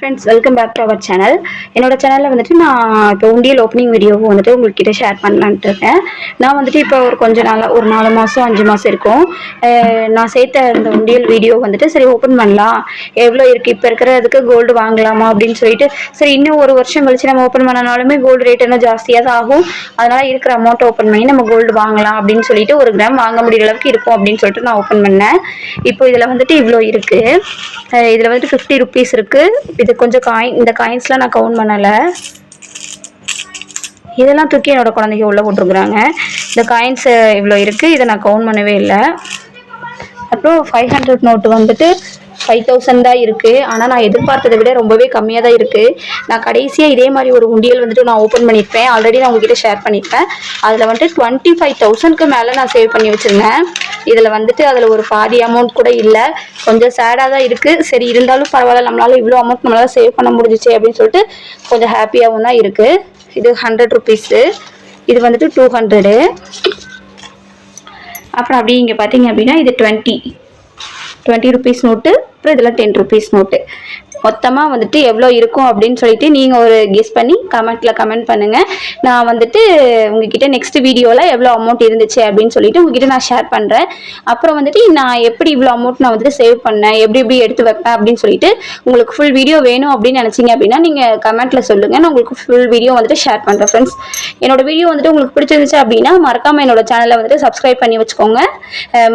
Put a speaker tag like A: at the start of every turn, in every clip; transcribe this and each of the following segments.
A: Friends welcome back to our channel என்னோட சேனலில் வந்துட்டு நான் இப்போ உண்டியல் ஓப்பனிங் வீடியோவும் வந்துட்டு உங்கள்கிட்ட ஷேர் பண்ணலான்ட்டு இருக்கேன். நான் வந்துட்டு இப்போ ஒரு கொஞ்ச நாளாக ஒரு நாலு மாதம் அஞ்சு மாதம் இருக்கும். நான் சேர்த்த இந்த உண்டியல் வீடியோ வந்துட்டு சரி ஓப்பன் பண்ணலாம். எவ்வளோ இருக்குது இப்போ இருக்கிறதுக்கு கோல்டு வாங்கலாமா அப்படின்னு சொல்லிட்டு சரி இன்னும் ஒரு வருஷம் கழிச்சு நம்ம ஓப்பன் பண்ணனாலுமே கோல்டு ரேட் என்ன ஜாஸ்தியாக தான் ஆகும். அதனால் இருக்கிற அமௌண்ட் ஓப்பன் பண்ணி நம்ம கோல்டு வாங்கலாம் அப்படின்னு சொல்லிட்டு ஒரு கிராம் வாங்க முடியிற அளவுக்கு இருக்கும் அப்படின்னு சொல்லிட்டு நான் ஓப்பன் பண்ணேன். இப்போ இதில் வந்துட்டு இவ்வளோ இருக்குது இதில் வந்துட்டு ஃபிஃப்டி ருபீஸ் இருக்குது இது கொஞ்சம் காயின் இந்த காயின்ஸ்லாம் நான் கவுண்ட் பண்ணலை. இதெல்லாம் தூக்கி என்னோட குழந்தைங்க உள்ளே போட்டிருக்குறாங்க. இந்த காயின்ஸ் இவ்வளோ இருக்குது இதை நான் கவுண்ட் பண்ணவே இல்லை. அப்புறம் ஃபைவ் ஹண்ட்ரட் நோட்டு வந்துட்டு ஃபைவ் தௌசண்ட் தான் இருக்குது ஆனால் நான் எதிர்பார்த்ததை விட ரொம்பவே கம்மியாக தான் இருக்குது நான் கடைசியாக இதே மாதிரி ஒரு உண்டியல் வந்துட்டு நான் ஓப்பன் பண்ணியிருப்பேன். ஆல்ரெடி நான் உங்ககிட்ட ஷேர் பண்ணியிருப்பேன். அதில் வந்துட்டு டுவெண்ட்டி ஃபைவ் தௌசண்ட்க்கு மேலே நான் சேவ் பண்ணி வச்சுருந்தேன். இதில் வந்துட்டு அதில் ஒரு பாதி அமௌண்ட் கூட இல்லை. கொஞ்சம் சேடாக தான் இருக்குது சரி இருந்தாலும் பரவாயில்ல நம்மளால் இவ்வளோ அமௌண்ட் நம்மளால் சேவ் பண்ண முடிஞ்சிச்சு அப்படின்னு சொல்லிட்டு கொஞ்சம் ஹாப்பியாகவும் தான் இருக்குது இது ஹண்ட்ரட் ருபீஸு இது வந்துட்டு டூ ஹண்ட்ரடு அப்புறம் அப்படியே இங்கே பார்த்தீங்க அப்படின்னா இது டுவெண்ட்டி டுவெண்ட்டி ருபீஸ் நோட்டு அப்புறம் இதில் டென் ருபீஸ் நோட்டு மொத்தமாக வந்துட்டு எவ்வளோ இருக்கும் அப்படின்னு சொல்லிட்டு நீங்கள் ஒரு கெஸ் பண்ணி கமெண்ட்டில் கமெண்ட் பண்ணுங்கள் நான் வந்துட்டு உங்ககிட்ட நெக்ஸ்ட் வீடியோவில் எவ்வளோ அமௌண்ட் இருந்துச்சு அப்படின்னு சொல்லிட்டு உங்ககிட்ட நான் ஷேர் பண்ணுறேன் அப்புறம் வந்துட்டு நான் எப்படி இவ்வளோ அமௌண்ட் நான் வந்துட்டு சேவ் பண்ணேன்? எப்படி எப்படி எடுத்து வைப்பேன்? அப்படின்னு சொல்லிட்டு உங்களுக்கு ஃபுல் வீடியோ வேணும் அப்படின்னு நினச்சிங்க அப்படின்னா நீங்கள் கமெண்ட்டில் சொல்லுங்கள் நான் உங்களுக்கு ஃபுல் வீடியோ வந்துட்டு ஷேர் பண்ணுறேன் ஃப்ரெண்ட்ஸ் என்னோட வீடியோ வந்துட்டு உங்களுக்கு பிடிச்சிருந்துச்சு அப்படின்னா மறக்காமல் என்னோட சேனலை வந்துட்டு சப்ஸ்கிரைப் பண்ணி வச்சுக்கோங்க.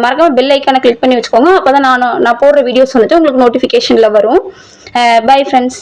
A: மறக்காமல் பெல் ஐக்கானை கிளிக் பண்ணி வச்சுக்கோங்க. அப்போ தான் நான் நான் போடுற வீடியோஸ் வந்துட்டு உங்களுக்கு நோட்டிஃபிகேஷனில் வரும். Bye friends